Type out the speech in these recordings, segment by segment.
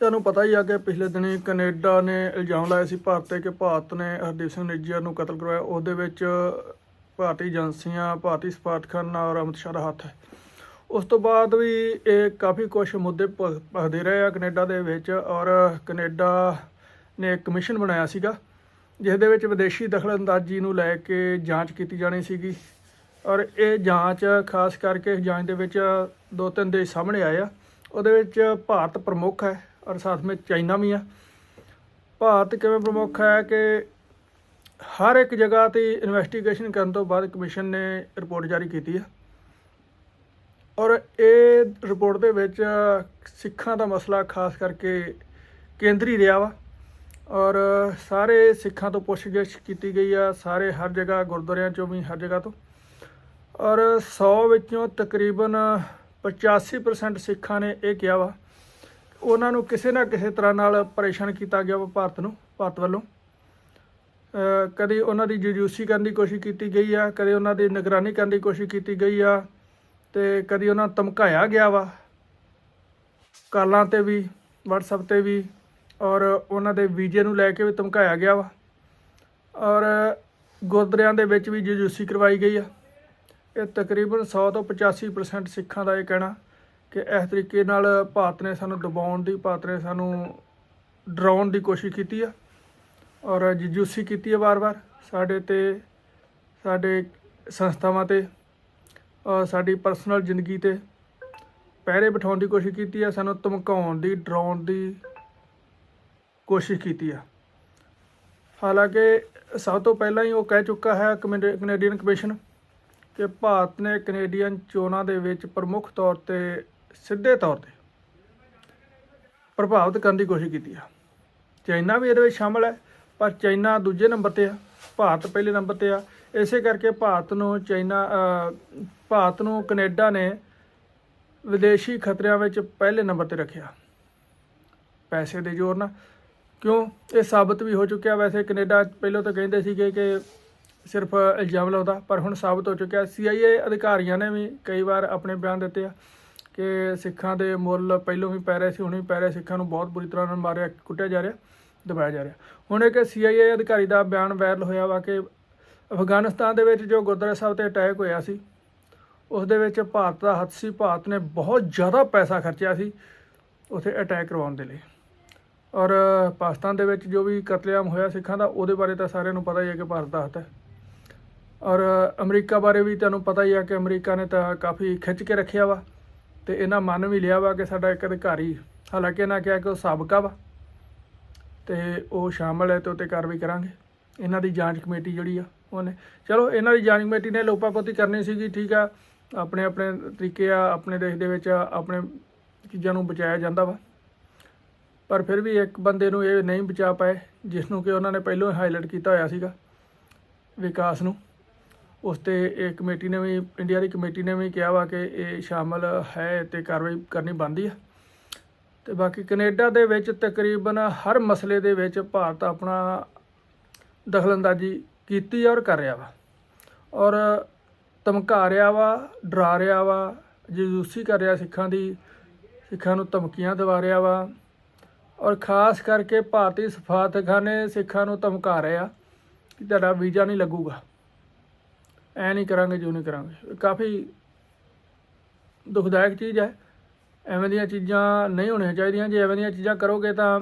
ਤੁਹਾਨੂੰ ਪਤਾ ਹੀ ਆ ਕਿ ਪਿਛਲੇ ਦਿਨੀ ਕੈਨੇਡਾ ਨੇ ਇਲਜ਼ਾਮ ਲਾਇਆ ਸੀ ਭਾਰਤ ਤੇ ਕਿ ਭਾਰਤ ਨੇ ਹਰਦੀਪ ਸਿੰਘ ਨਿੱਜਰ ਨੂੰ ਕਤਲ ਕਰਵਾਇਆ। ਉਹਦੇ ਵਿੱਚ ਭਾਰਤੀ ਏਜੰਸੀਆਂ, ਭਾਰਤੀ ਸਪਾਰਟਖਾਨਾ ਔਰ ਅਮਿਤ ਸ਼ਾਹ ਦਾ ਹੱਥ ਹੈ। ਉਸ ਤੋਂ ਬਾਅਦ ਵੀ ਇਹ ਕਾਫੀ ਕੁਝ ਮੁੱਦੇ ਭ- ਭਖਦੇ ਰਹੇ ਆ ਕੈਨੇਡਾ ਦੇ ਵਿੱਚ ਔਰ ਕੈਨੇਡਾ ਨੇ ਕਮਿਸ਼ਨ ਬਣਾਇਆ ਸੀਗਾ ਜਿਸ ਦੇ ਵਿੱਚ ਵਿਦੇਸ਼ੀ ਦਖਲਅੰਦਾਜ਼ੀ ਨੂੰ ਲੈ ਕੇ ਜਾਂਚ ਕੀਤੀ ਜਾਣੀ ਸੀਗੀ। ਔਰ ਇਹ ਜਾਂਚ ਖਾਸ ਕਰਕੇ ਜਾਂਚ ਦੇ ਵਿੱਚ ਦੋ ਤਿੰਨ ਦੇਸ਼ ਸਾਹਮਣੇ ਆਏ ਆ। ਉਹਦੇ ਵਿੱਚ ਭਾਰਤ ਪ੍ਰਮੁੱਖ ਹੈ। ਔਰ ਸਾਥ ਵਿੱਚ ਚਾਈਨਾ ਵੀ ਆ। ਭਾਰਤ ਕਿਵੇਂ ਪ੍ਰਮੁੱਖ ਹੈ ਕਿ ਹਰ ਇੱਕ ਜਗ੍ਹਾ ਤੇ ਇਨਵੈਸਟੀਗੇਸ਼ਨ ਕਰਨ ਤੋਂ ਬਾਅਦ ਕਮਿਸ਼ਨ ਨੇ ਰਿਪੋਰਟ ਜਾਰੀ ਕੀਤੀ ਹੈ ਔਰ ਇਹ ਰਿਪੋਰਟ ਦੇ ਵਿੱਚ ਸਿੱਖਾਂ ਦਾ ਮਸਲਾ ਖਾਸ ਕਰਕੇ ਕੇਂਦਰੀ ਰਿਹਾ ਵਾ। ਔਰ ਸਾਰੇ ਸਿੱਖਾਂ ਤੋਂ ਪੁੱਛਗਿੱਛ ਕੀਤੀ ਗਈ ਆ ਸਾਰੇ ਹਰ ਜਗ੍ਹਾ, ਗੁਰਦੁਆਰਿਆਂ ਚੋਂ ਵੀ ਹਰ ਜਗ੍ਹਾ ਤੋਂ। ਔਰ 100 ਵਿੱਚੋਂ ਤਕਰੀਬਨ 85% ਸਿੱਖਾਂ ਨੇ ਇਹ ਕਿਹਾ ਵਾ ਉਹਨਾਂ ਨੂੰ ਕਿਸੇ ਨਾ ਕਿਸੇ ਤਰ੍ਹਾਂ ਨਾਲ ਪਰੇਸ਼ਾਨ ਕੀਤਾ ਗਿਆ ਵਾ ਭਾਰਤ ਨੂੰ, ਭਾਰਤ ਵੱਲੋਂ। ਕਦੇ ਉਹਨਾਂ ਦੀ ਜਜੂਸੀ ਕਰਨ ਦੀ ਕੋਸ਼ਿਸ਼ ਕੀਤੀ ਗਈ ਆ, ਕਦੇ ਉਹਨਾਂ ਦੀ ਨਿਗਰਾਨੀ ਕਰਨ ਦੀ ਕੋਸ਼ਿਸ਼ ਕੀਤੀ ਗਈ ਆ, ਤੇ ਕਦੀ ਉਹਨਾਂ ਧਮਕਾਇਆ ਗਿਆ ਵਾ। ਕਾਲਾਂ ਤੇ ਵੀ, WhatsApp ਤੇ ਵੀ, ਔਰ ਉਹਨਾਂ ਦੇ ਵੀਜ਼ੇ ਨੂੰ ਲੈ ਕੇ ਵੀ ਧਮਕਾਇਆ ਗਿਆ ਵਾ। ਔਰ ਗੁਰਦੁਆਰਿਆਂ ਦੇ ਵਿੱਚ ਵੀ ਜਜੂਸੀ ਕਰਵਾਈ ਗਈ ਆ। ਇਹ ਤਕਰੀਬਨ 100 ਤੋਂ 85% ਸਿੱਖਾਂ ਦਾ ਇਹ ਕਹਿਣਾ ਕਿ ਇਸ ਤਰੀਕੇ ਨਾਲ ਭਾਰਤ ਨੇ ਸਾਨੂੰ ਦਬਾਉਣ ਦੀ, ਭਾਰਤ ਨੇ ਸਾਨੂੰ ਡਰਾਉਣ ਦੀ ਕੋਸ਼ਿਸ਼ ਕੀਤੀ ਆ ਔਰ ਜਜੂਸੀ ਕੀਤੀ ਆ ਵਾਰ-ਵਾਰ ਸਾਡੇ ਤੇ, ਸਾਡੇ ਸੰਸਥਾਵਾਂ ਤੇ ਔਰ ਸਾਡੀ ਪਰਸਨਲ ਜ਼ਿੰਦਗੀ ਤੇ ਪਹਿਰੇ ਬਿਠਾਉਣ ਦੀ ਕੋਸ਼ਿਸ਼ ਕੀਤੀ ਹੈ ਸਾਨੂੰ ਧਮਕਾਉਣ ਦੀ, ਡਰਾਉਣ ਦੀ ਕੋਸ਼ਿਸ਼ ਕੀਤੀ ਆ। ਹਾਲਾਂਕਿ ਸਭ ਤੋਂ ਪਹਿਲਾਂ ਹੀ ਉਹ ਕਹਿ ਚੁੱਕਾ ਹੈ ਕਮੇਡ- ਕੈਨੇਡੀਅਨ ਕਮਿਸ਼ਨ ਕਿ ਭਾਰਤ ਨੇ ਕੈਨੇਡੀਅਨ ਚੋਣਾਂ ਦੇ ਵਿੱਚ ਪ੍ਰਮੁੱਖ ਤੌਰ ਤੇ ਸਿੱਧੇ ਤੌਰ ਤੇ ਪ੍ਰਭਾਵਿਤ ਕਰਨ ਦੀ ਕੋਸ਼ਿਸ਼ ਕੀਤੀ ਆ। ਚਾਈਨਾ ਵੀ ਇਹਦੇ ਵਿੱਚ ਸ਼ਾਮਲ ਹੈ, ਪਰ ਚਾਈਨਾ ਦੂਜੇ ਨੰਬਰ ਤੇ ਆ, ਭਾਰਤ ਪਹਿਲੇ ਨੰਬਰ ਤੇ ਆ। ਇਸੇ ਕਰਕੇ ਭਾਰਤ ਨੂੰ ਚਾਈਨਾ ਭਾਰਤ ਨੂੰ ਕੈਨੇਡਾ ਨੇ ਵਿਦੇਸ਼ੀ ਖਤਰਿਆਂ ਵਿੱਚ ਪਹਿਲੇ ਨੰਬਰ ਤੇ ਰੱਖਿਆ। ਪੈਸੇ ਦੇ ਜ਼ੋਰ ਨਾਲ। ਕਿਉਂ? ਇਹ ਸਾਬਤ ਵੀ ਹੋ ਚੁੱਕਿਆ। ਵੈਸੇ ਕੈਨੇਡਾ ਪਹਿਲਾਂ ਤਾਂ ਕਹਿੰਦੇ ਸੀਗੇ ਕਿ ਸਿਰਫ ਇਲਜ਼ਾਮ ਲਾਉਂਦਾ, ਪਰ ਹੁਣ ਸਾਬਤ ਹੋ ਚੁੱਕਿਆ। ਸੀਆਈਏ ਅਧਿਕਾਰੀਆਂ ਨੇ ਵੀ ਕਈ ਵਾਰ ਆਪਣੇ ਬਿਆਨ ਦਿੱਤੇ ਆ। ਕਿ ਸਿੱਖਾਂ ਦੇ ਮੁੱਲ ਪਹਿਲੋਂ ਵੀ ਪੈ ਰਹੇ ਸੀ, ਹੁਣ ਵੀ ਪੈ ਰਹੇ, ਸਿੱਖਾਂ ਨੂੰ ਬਹੁਤ ਬੁਰੀ ਤਰ੍ਹਾਂ ਨਾਲ ਮਾਰਿਆ, ਕੁੱਟਿਆ ਜਾ ਰਿਹਾ, ਦਬਾਇਆ ਜਾ ਰਿਹਾ। ਹੁਣ ਇੱਕ ਸੀਆਈਏ ਅਧਿਕਾਰੀ ਦਾ ਬਿਆਨ ਵਾਇਰਲ ਹੋਇਆ ਵਾ ਕਿ ਅਫਗਾਨਿਸਤਾਨ ਦੇ ਵਿੱਚ ਜੋ ਗੁਰਦੁਆਰਾ ਸਾਹਿਬ ਤੇ ਅਟੈਕ ਹੋਇਆ ਸੀ, ਉਸ ਦੇ ਵਿੱਚ ਭਾਰਤ ਦਾ ਹੱਥ ਸੀ ਭਾਰਤ ਨੇ ਬਹੁਤ ਜ਼ਿਆਦਾ ਪੈਸਾ ਖਰਚਿਆ ਸੀ ਉਥੇ ਅਟੈਕ ਕਰਵਾਉਣ ਦੇ ਲਈ। ਔਰ ਪਾਕਿਸਤਾਨ ਦੇ ਵਿੱਚ ਜੋ ਵੀ ਕਤਲੇਆਮ ਹੋਇਆ ਸਿੱਖਾਂ ਦਾ, ਉਹਦੇ ਬਾਰੇ ਤਾਂ ਸਾਰਿਆਂ ਨੂੰ ਪਤਾ ਹੀ ਹੈ ਕਿ ਭਾਰਤ ਦਾ ਹੱਥ ਹੈ। ਔਰ ਅਮਰੀਕਾ ਬਾਰੇ ਵੀ ਤੁਹਾਨੂੰ ਪਤਾ ਹੀ ਹੈ ਕਿ ਅਮਰੀਕਾ ਨੇ ਤਾਂ ਕਾਫੀ ਖਿੱਚ ਕੇ ਰੱਖਿਆ ਵਾ। ਤੇ ਇਹਨਾਂ ਮੰਨ ਵੀ ਲਿਆ ਵਾ ਕਿ ਸਾਡਾ ਇੱਕ ਅਧਿਕਾਰੀ, ਹਾਲਾਂਕਿ ਇਹਨਾਂ ਕਿਹਾ ਕਿ ਉਹ ਸਾਬਕਾ ਵਾ, ਤੇ ਉਹ ਸ਼ਾਮਲ ਹੈ ਤੇ ਉੱਤੇ ਕਾਰਵਾਈ ਕਰਾਂਗੇ। ਇਹਨਾਂ ਦੀ ਜਾਂਚ ਕਮੇਟੀ ਜਿਹੜੀ ਆ, ਉਹਨੇ ਚਲੋ, ਇਹਨਾਂ ਦੀ ਜਾਂਚ ਕਮੇਟੀ ਨੇ ਲੋਪਾਪੋਤੀ ਕਰਨੀ ਸੀਗੀ, ਠੀਕ ਆ। ਆਪਣੇ ਆਪਣੇ ਤਰੀਕੇ ਆ, ਆਪਣੇ ਦੇਸ਼ ਦੇ ਵਿੱਚ ਆਪਣੇ ਚੀਜ਼ਾਂ ਨੂੰ ਬਚਾਇਆ ਜਾਂਦਾ ਵਾ। ਪਰ ਫਿਰ ਵੀ ਇੱਕ ਬੰਦੇ ਨੂੰ ਇਹ ਨਹੀਂ ਬਚਾ ਪਾਏ ਜਿਸ ਨੂੰ ਕਿ ਉਹਨਾਂ ਨੇ ਪਹਿਲਾਂ ਹਾਈਲਾਈਟ ਕੀਤਾ ਹੋਇਆ ਸੀਗਾ ਵਿਕਾਸ ਨੂੰ। ਉਸ ਤੇ ਇਹ ਕਮੇਟੀ ਨੇ ਵੀ, ਇੰਡੀਆ ਦੀ ਕਮੇਟੀ ਨੇ ਵੀ ਕਿਹਾ ਵਾ ਕਿ ਇਹ ਸ਼ਾਮਲ ਹੈ ਤੇ ਕਾਰਵਾਈ ਕਰਨੀ ਬਣਦੀ ਆ। ਤੇ ਬਾਕੀ ਕੈਨੇਡਾ ਦੇ ਵਿੱਚ ਤਕਰੀਬਨ ਹਰ ਮਸਲੇ ਦੇ ਵਿੱਚ ਭਾਰਤ ਆਪਣਾ ਦਖਲਅੰਦਾਜ਼ੀ ਕੀਤੀ ਔਰ ਕਰ ਰਿਹਾ ਵਾ। ਔਰ ਧਮਕਾ ਰਿਹਾ ਵਾ, ਡਰਾ ਰਿਹਾ ਵਾ ਜਜੂਸੀ ਕਰ ਰਿਹਾ ਸਿੱਖਾਂ ਦੀ, ਸਿੱਖਾਂ ਨੂੰ ਧਮਕੀਆਂ ਦਿਵਾ ਰਿਹਾ ਵਾ। ਔਰ ਖਾਸ ਕਰਕੇ ਭਾਰਤੀ ਸਫਾਰਤਖਾਨੇ ਸਿੱਖਾਂ ਨੂੰ ਧਮਕਾ ਰਿਹਾ ਕਿ ਤੁਹਾਡਾ ਵੀਜ਼ਾ ਨਹੀਂ ਲੱਗੂਗਾ। ਐ ਨਹੀਂ ਕਰਾਂਗੇ, ਜੋ ਨਹੀਂ ਕਰਾਂਗੇ। ਕਾਫੀ ਦੁਖਦਾਇਕ ਚੀਜ਼ ਹੈ। ਐਵੇਂ ਦੀਆਂ ਚੀਜ਼ਾਂ ਨਹੀਂ ਹੋਣੀਆਂ ਚਾਹੀਦੀਆਂ। ਜੇ ਐਵੇਂ ਦੀਆਂ ਚੀਜ਼ਾਂ ਕਰੋਗੇ ਤਾਂ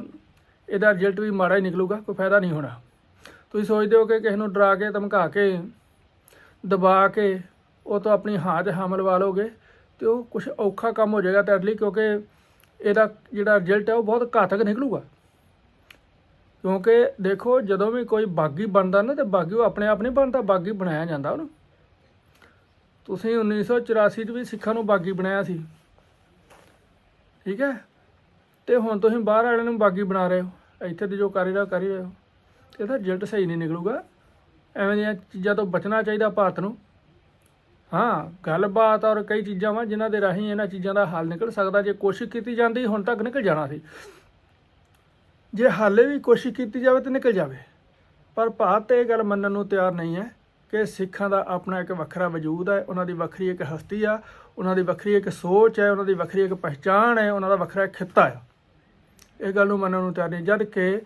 ਇਹਦਾ ਰਿਜ਼ਲਟ ਵੀ ਮਾੜਾ ਹੀ ਨਿਕਲੂਗਾ, ਕੋਈ ਫਾਇਦਾ ਨਹੀਂ ਹੋਣਾ। ਤੁਸੀਂ ਸੋਚਦੇ ਹੋ ਕਿ ਕਿਸੇ ਨੂੰ ਡਰਾ ਕੇ, ਧਮਕਾ ਕੇ, ਦਬਾ ਕੇ ਉਹ ਤੋਂ ਆਪਣੀ ਹਾਂ 'ਚ ਹਾਮਲ ਵਾਲੋਗੇ ਲਓਗੇ ਤੇ ਉਹ ਕੁਝ ਔਖਾ ਕੰਮ ਹੋ ਜਾਏਗਾ ਤੁਹਾਡੇ ਲਈ ਕਿਉਂਕਿ ਇਹਦਾ ਜਿਹੜਾ ਰਿਜ਼ਲਟ ਹੈ ਉਹ ਬਹੁਤ ਘਾਤਕ ਨਿਕਲੂਗਾ। ਕਿਉਂਕਿ ਦੇਖੋ, ਜਦੋਂ ਵੀ ਕੋਈ ਬਾਗੀ ਬਣਦਾ ਨਾ ਤੇ ਬਾਗੀ ਉਹ ਆਪਣੇ ਆਪ ਨਹੀਂ ਬਣਦਾ, ਬਾਗੀ ਬਣਾਇਆ ਜਾਂਦਾ ਉਹਨੂੰ। ਤੁਸੀਂ 1984 ਚ ਵੀ ਸਿੱਖਾਂ ਨੂੰ ਬਾਗੀ ਬਣਾਇਆ ਸੀ। ਠੀਕ ਹੈ? ਤੇ ਹੁਣ ਤੁਸੀਂ ਬਾਹਰ ਵਾਲਿਆਂ ਨੂੰ ਬਾਗੀ ਬਣਾ ਰਹੇ ਹੋ। ਇੱਥੇ ਦੇ ਜੋ ਕਰੀ ਰਹੇ ਹੋ, ਕਰ ਰਹੇ ਹੋ। ਇਹਦਾ ਰਿਜ਼ਲਟ ਸਹੀ ਨਹੀਂ ਨਿਕਲੂਗਾ। ਐਵੇਂ ਦੀਆਂ ਚੀਜ਼ਾਂ ਤੋਂ ਬਚਣਾ ਚਾਹੀਦਾ ਭਾਰਤ ਨੂੰ। ਹਾਂ, ਗੱਲਬਾਤ ਔਰ ਕਈ ਚੀਜ਼ਾਂ ਵਾ ਜਿਨ੍ਹਾਂ ਦੇ ਰਾਹੀਂ ਇਹਨਾਂ ਚੀਜ਼ਾਂ ਦਾ ਹੱਲ ਨਿਕਲ ਸਕਦਾ। ਜੇ ਕੋਸ਼ਿਸ਼ ਕੀਤੀ ਜਾਂਦੀ, ਹੁਣ ਤੱਕ ਨਿਕਲ ਜਾਣਾ ਸੀ। ਜੇ ਹਾਲੇ ਵੀ ਕੋਸ਼ਿਸ਼ ਕੀਤੀ ਜਾਵੇ ਤਾਂ ਨਿਕਲ ਜਾਵੇ। ਪਰ ਭਾਰਤ ਇਹ ਗੱਲ ਮੰਨਣ ਨੂੰ ਤਿਆਰ ਨਹੀਂ ਹੈ। ਕਿ ਸਿੱਖਾਂ ਦਾ ਆਪਣਾ ਇੱਕ ਵੱਖਰਾ ਵਜੂਦ ਹੈ, ਉਹਨਾਂ ਦੀ ਵੱਖਰੀ ਇੱਕ ਹਸਤੀ ਆ, ਉਹਨਾਂ ਦੀ ਵੱਖਰੀ ਇੱਕ ਸੋਚ ਹੈ, ਉਹਨਾਂ ਦੀ ਵੱਖਰੀ ਇੱਕ ਪਹਿਚਾਣ ਹੈ, ਉਹਨਾਂ ਦਾ ਵੱਖਰਾ ਖਿੱਤਾ ਹੈ ਇਹ ਗੱਲ ਨੂੰ ਮੰਨਣ ਨੂੰ ਤਿਆਰ ਨਹੀਂ, ਜਦ ਕਿ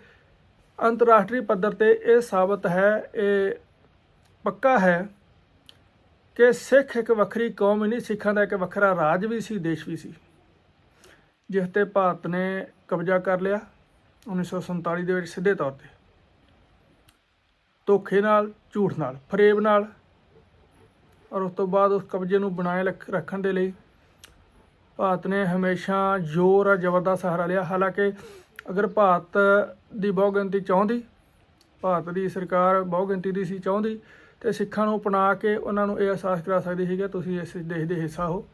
ਅੰਤਰਰਾਸ਼ਟਰੀ ਪੱਧਰ ਤੇ ਇਹ ਸਾਬਤ ਹੈ, ਇਹ ਪੱਕਾ ਹੈ ਕਿ ਸਿੱਖ ਇੱਕ ਵੱਖਰੀ ਕੌਮ ਹੀ ਨਹੀਂ, ਸਿੱਖਾਂ ਦਾ ਇੱਕ ਵੱਖਰਾ ਰਾਜ ਵੀ ਸੀ, ਦੇਸ਼ ਵੀ ਸੀ, ਜਿਸ ਤੇ ਭਾਰਤ ਨੇ ਕਬਜ਼ਾ ਕਰ ਲਿਆ 1947 ਦੇ ਵਿੱਚ ਸਿੱਧੇ ਤੌਰ ਤੇ। ਧੋਖੇ ਨਾਲ, ਝੂਠ ਨਾਲ, ਫਰੇਬ ਨਾਲ ਔਰ ਉਸ ਤੋਂ ਬਾਅਦ ਉਸ ਕਬਜ਼ੇ ਨੂੰ ਬਣਾਏ ਰੱਖ- ਰੱਖਣ ਦੇ ਲਈ ਭਾਰਤ ਨੇ ਹਮੇਸ਼ਾ ਜ਼ੋਰ ਔਰ ਜ਼ਬਰ ਦਾ ਸਹਾਰਾ ਲਿਆ। ਹਾਲਾਂਕਿ ਅਗਰ ਭਾਰਤ ਦੀ ਬਹੁਗਿਣਤੀ ਚਾਹੁੰਦੀ, ਭਾਰਤ ਦੀ ਸਰਕਾਰ ਬਹੁਗਿਣਤੀ ਦੀ ਸੀ ਚਾਹੁੰਦੀ ਤੇ ਸਿੱਖਾਂ ਨੂੰ ਅਪਣਾ ਕੇ ਉਹਨਾਂ ਨੂੰ ਇਹ ਅਹਿਸਾਸ ਕਰਾ ਸਕਦੀ ਸੀ ਕਿ ਤੁਸੀਂ ਇਸ ਦੇਸ਼ ਦੇ ਹਿੱਸਾ ਹੋ।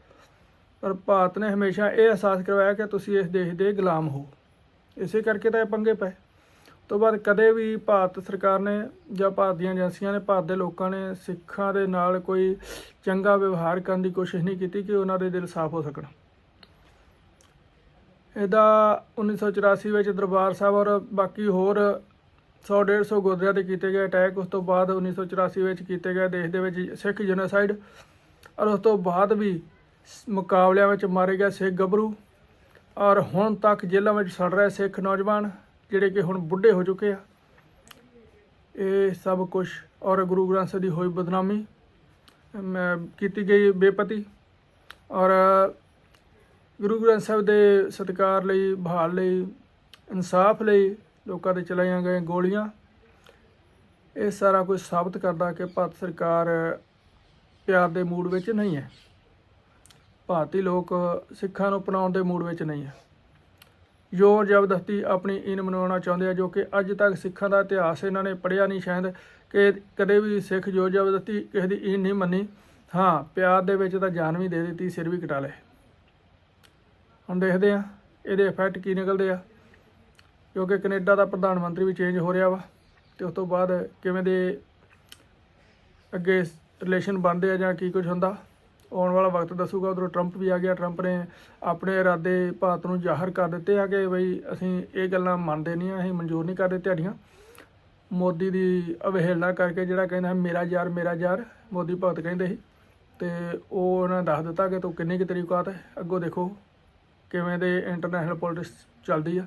ਪਰ ਭਾਰਤ ਨੇ ਹਮੇਸ਼ਾ ਇਹ ਅਹਿਸਾਸ ਕਰਵਾਇਆ ਕਿ ਤੁਸੀਂ ਇਸ ਦੇਸ਼ ਦੇ ਗੁਲਾਮ ਹੋ। ਇਸੇ ਕਰਕੇ ਤਾਂ ਇਹ ਪੰਗੇ ਪਏ। ਤੋਂ ਬਾਅਦ ਕਦੇ ਵੀ ਭਾਰਤ ਸਰਕਾਰ ਨੇ ਜਾਂ ਭਾਰਤ ਦੀਆਂ ਏਜੰਸੀਆਂ ਨੇ, ਭਾਰਤ ਦੇ ਲੋਕਾਂ ਨੇ ਸਿੱਖਾਂ ਦੇ ਨਾਲ ਕੋਈ ਚੰਗਾ ਵਿਵਹਾਰ ਕਰਨ ਦੀ ਕੋਸ਼ਿਸ਼ ਨਹੀਂ ਕੀਤੀ ਕਿ ਉਹਨਾਂ ਦੇ ਦਿਲ ਸਾਫ਼ ਹੋ ਸਕਣ। ਇਹਦਾ 1984 ਵਿੱਚ ਦਰਬਾਰ ਸਾਹਿਬ ਔਰ ਬਾਕੀ ਹੋਰ 100 150 ਗੁਰਦੁਆਰਿਆਂ ਤੇ ਕੀਤੇ ਗਏ ਅਟੈਕ, ਉਸ ਤੋਂ ਬਾਅਦ 1984 ਵਿੱਚ ਕੀਤੇ ਗਏ ਦੇਸ਼ ਦੇ ਵਿੱਚ ਸਿੱਖ ਜਨੋਸਾਈਡ ਔਰ ਉਸ ਤੋਂ ਬਾਅਦ ਵੀ ਮੁਕਾਬਲਿਆਂ ਵਿੱਚ ਮਾਰੇ ਗਏ ਸਿੱਖ ਗੱਭਰੂ ਔਰ ਹੁਣ ਤੱਕ ਜੇਲ੍ਹਾਂ ਵਿੱਚ ਸੜ ਰਹੇ ਸਿੱਖ ਨੌਜਵਾਨ ਜਿਹੜੇ ਕਿ ਹੁਣ ਬੁੱਢੇ ਹੋ ਚੁੱਕੇ ਆ। ਇਹ ਸਭ ਕੁਝ ਔਰ ਗੁਰੂ ਗ੍ਰੰਥ ਸਾਹਿਬ ਦੀ ਹੋਈ ਬਦਨਾਮੀ ਕੀਤੀ ਗਈ ਬੇਪਤੀ ਔਰ ਗੁਰੂ ਗ੍ਰੰਥ ਸਾਹਿਬ ਦੇ ਸਤਿਕਾਰ ਲਈ, ਬਹਾਲ ਲਈ, ਇਨਸਾਫ ਲਈ ਲੋਕਾਂ ਤੇ ਚਲਾਈਆਂ ਗਈਆਂ ਗੋਲੀਆਂ, ਇਹ ਸਾਰਾ ਕੁਝ ਸਾਬਤ ਕਰਦਾ ਕਿ ਭਾਰਤ ਸਰਕਾਰ ਪਿਆਰ ਦੇ ਮੂਡ ਵਿੱਚ ਨਹੀਂ ਹੈ। ਭਾਰਤੀ ਲੋਕ ਸਿੱਖਾਂ ਨੂੰ ਅਪਣਾਉਣ ਦੇ ਮੂਡ ਵਿੱਚ ਨਹੀਂ ਹੈ। ਜ਼ੋਰ ਜ਼ਬਰਦਸਤੀ ਆਪਣੀ ਇਨ ਮਨਾਉਣਾ ਚਾਹੁੰਦੇ ਆ, ਜੋ ਕਿ ਅੱਜ ਤੱਕ ਸਿੱਖਾਂ ਦਾ ਇਤਿਹਾਸ ਇਹਨਾਂ ਨੇ ਪੜ੍ਹਿਆ ਨਹੀਂ ਸ਼ਾਇਦ ਕਿ ਕਦੇ ਵੀ ਸਿੱਖ ਜ਼ੋਰ ਜ਼ਬਰਦਸਤੀ ਕਿਸੇ ਦੀ ਇਨ ਨਹੀਂ ਮੰਨੀ। ਹਾਂ, ਪਿਆਰ ਦੇ ਵਿੱਚ ਤਾਂ ਜਾਨ ਵੀ ਦੇ ਦਿੱਤੀ, ਸਿਰ ਵੀ ਕਟਾ ਲਏ। ਹੁਣ ਦੇਖਦੇ ਆ ਇਹਦੇ ਇਫੈਕਟ ਕੀ ਨਿਕਲਦੇ ਆ। ਕਿਉਂਕਿ ਕੈਨੇਡਾ ਦਾ ਪ੍ਰਧਾਨ ਮੰਤਰੀ ਵੀ ਚੇਂਜ ਹੋ ਰਿਹਾ ਵਾ, ਤੇ ਉਸ ਤੋਂ ਬਾਅਦ ਕਿਵੇਂ ਦੇ ਅੱਗੇ ਰਿਲੇਸ਼ਨ ਬਣਦੇ ਆ ਜਾਂ ਕੀ ਕੁਝ ਹੁੰਦਾ। ਆਉਣ ਵਾਲਾ ਵਕਤ ਦੱਸੂਗਾ, ਉਧਰੋਂ ਟਰੰਪ ਵੀ ਆ ਗਿਆ। ਟਰੰਪ ਨੇ ਆਪਣੇ ਇਰਾਦੇ ਭਾਰਤ ਨੂੰ ਜ਼ਾਹਰ ਕਰ ਦਿੱਤੇ ਆ ਕਿ ਬਈ ਅਸੀਂ ਇਹ ਗੱਲਾਂ ਮੰਨਦੇ ਨਹੀਂ ਆ, ਅਸੀਂ ਮਨਜ਼ੂਰ ਨਹੀਂ ਕਰਦੇ ਤੁਹਾਡੀਆਂ। ਮੋਦੀ ਦੀ ਅਵਹੇਲਨਾ ਕਰਕੇ ਜਿਹੜਾ ਕਹਿੰਦਾ ਮੇਰਾ ਯਾਰ ਮੇਰਾ ਯਾਰ, ਮੋਦੀ ਭਗਤ ਕਹਿੰਦੇ ਸੀ। ਤੇ ਉਹ ਉਹਨਾਂ ਨੇ ਦੱਸ ਦਿੱਤਾ ਕਿ ਤੂੰ ਕਿੰਨੀ ਕੁ ਤੇਰੀ ਔਕਾਤ ਹੈ। ਅੱਗੋਂ ਦੇਖੋ ਕਿਵੇਂ ਦੇ ਇੰਟਰਨੈਸ਼ਨਲ ਪੋਲਿਟਿਕਸ ਚੱਲਦੀ ਆ।